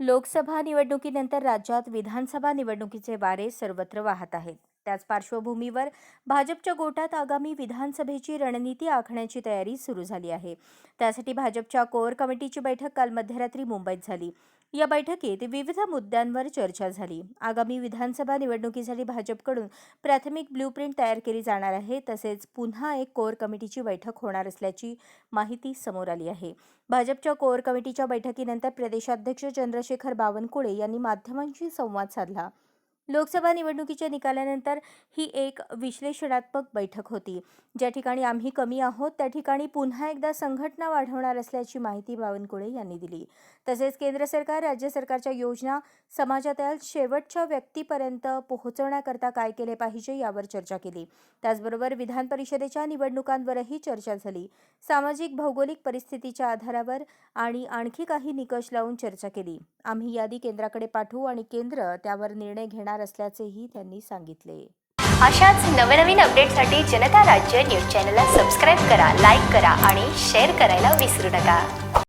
लोकसभा निवडणुकीनंतर राज्यात विधानसभा निवडणुकीचे वारे सर्वत्र वाहत आहेत. त्याच पार्श्वभूमीवर भाजपच्या गोटात आगामी विधानसभेची रणनीती आखण्याची तयारी सुरू झाली आहे. त्यासाठी भाजपच्या कोअर कमिटीची बैठक काल मध्यरात्री मुंबईत झाली. या बैठकीत विविध मुद्द्यांवर चर्चा झाली. आगामी विधानसभा निवडणुकीसाठी भाजपकडून प्राथमिक ब्ल्यूप्रिंट तयार केली जाणार आहे. तसेच पुन्हा एक कोअर कमिटीची बैठक होणार असल्याची माहिती समोर आली आहे. भाजपच्या कोअर कमिटीच्या बैठकीनंतर प्रदेशाध्यक्ष चंद्रशेखर बावनकुळे यांनी माध्यमांशी संवाद साधला. लोकसभा निवडणुकीच्या निकालानंतर ही एक विश्लेषणात्मक बैठक होती. ज्या ठिकाणी आम्ही कमी आहोत त्या ठिकाणी पुन्हा एकदा संघटना वाढवणार असल्याची माहिती बावनकुळे यांनी दिली. तसेच केंद्र सरकार राज्य सरकारच्या योजना समाजातल्या शेवटच्या व्यक्तीपर्यंत पोहोचवण्याकरता काय केले पाहिजे यावर चर्चा केली. त्याचबरोबर विधान परिषदेच्या निवडणुकांवरही चर्चा झाली. सामाजिक भौगोलिक परिस्थितीच्या आधारावर आणि आणखी काही निकष लावून चर्चा केली. आम्ही यादी केंद्राकडे पाठवू आणि केंद्र त्यावर निर्णय घेणार असल्याचेही त्यांनी सांगितले. अशाच नवनवीन अपडेटसाठी जनता राज्य न्यूज चॅनलला सबस्क्राईब करा लाईक करा आणि शेअर करायला विसरू नका.